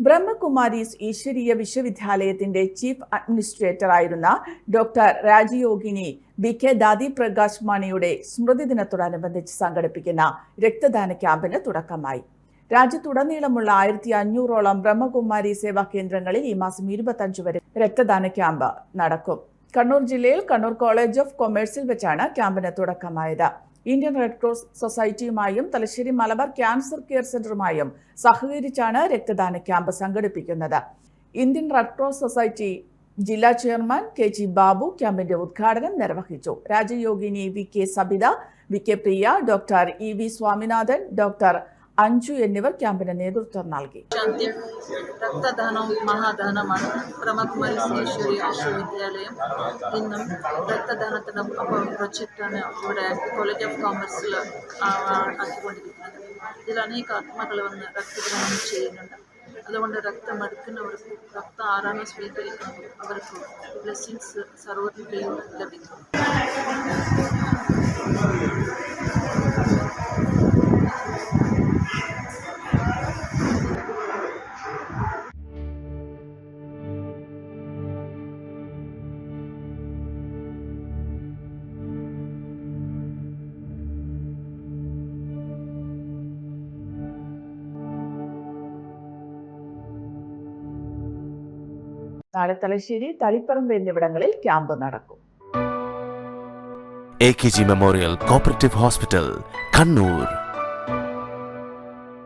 ബ്രഹ്മകുമാരീസ് ഈശ്വരീയ വിശ്വവിദ്യാലയത്തിന്റെ chief administrator ആയിരുന്ന doctor Rajayogini B K Dadi Prakash മണിയുടെ സ്മൃതി ദിനത്തോടനുബന്ധിച്ച് സംഘടിപ്പിക്കുന്ന രക്തദാന ക്യാമ്പിന് തുടക്കമായി. രാജ്യത്തുടനീളമുള്ള ആയിരത്തി അഞ്ഞൂറോളം ബ്രഹ്മകുമാരി സേവാ കേന്ദ്രങ്ങളിൽ ഈ മാസം ഇരുപത്തഞ്ച് വരെ രക്തദാന ക്യാമ്പ് നടക്കും. കണ്ണൂർ ജില്ലയിൽ കണ്ണൂർ കോളേജ് ഓഫ് കൊമേഴ്സിൽ വെച്ചാണ് ക്യാമ്പിന് തുടക്കമായത്. ഇന്ത്യൻ റെഡ് ക്രോസ് സൊസൈറ്റിയുമായും തലശ്ശേരി മലബാർ ക്യാൻസർ കെയർ സെന്ററുമായും സഹകരിച്ചാണ് രക്തദാന ക്യാമ്പ് സംഘടിപ്പിക്കുന്നത്. ഇന്ത്യൻ റെഡ് ക്രോസ് സൊസൈറ്റി ജില്ലാ ചെയർമാൻ കെ ജി ബാബു ക്യാമ്പിന്റെ ഉദ്ഘാടനം നിർവഹിച്ചു. Rajayogini V K Sabitha V K Priya doctor E V Swaminathan doctor Anju എന്നിവർ ക്യാമ്പിന് നേതൃത്വം നൽകി. രക്തദാനവും രക്തദാനം മഹാദാനമാണ്. ബ്രഹ്മകുമാരി ഈശ്വരി വിശ്വവിദ്യാലയം ഇന്നും രക്തദാനത്തിന് പ്രൊജക്റ്റാണ് ഇവിടെ കോളേജ് ഓഫ് കോമേഴ്സിൽ ആക്കിക്കൊണ്ടിരിക്കുന്നത്. ഇതിൽ അനേക ആത്മകൾ വന്ന് രക്തദാനം ചെയ്യുന്നുണ്ട്. അതുകൊണ്ട് രക്തം എടുക്കുന്നവർക്ക് രക്തം ആരാണോ സ്വീകരിക്കുന്നത് അവർക്ക് ബ്ലെസ്സിങ്സ് സർവത്തിന്റെയും ലഭിക്കും. നാളെ തലശ്ശേരി തളിപ്പറമ്പ് എന്നിവിടങ്ങളിൽ ക്യാമ്പ് നടക്കും. A K G memorial cooperative hospital Kannur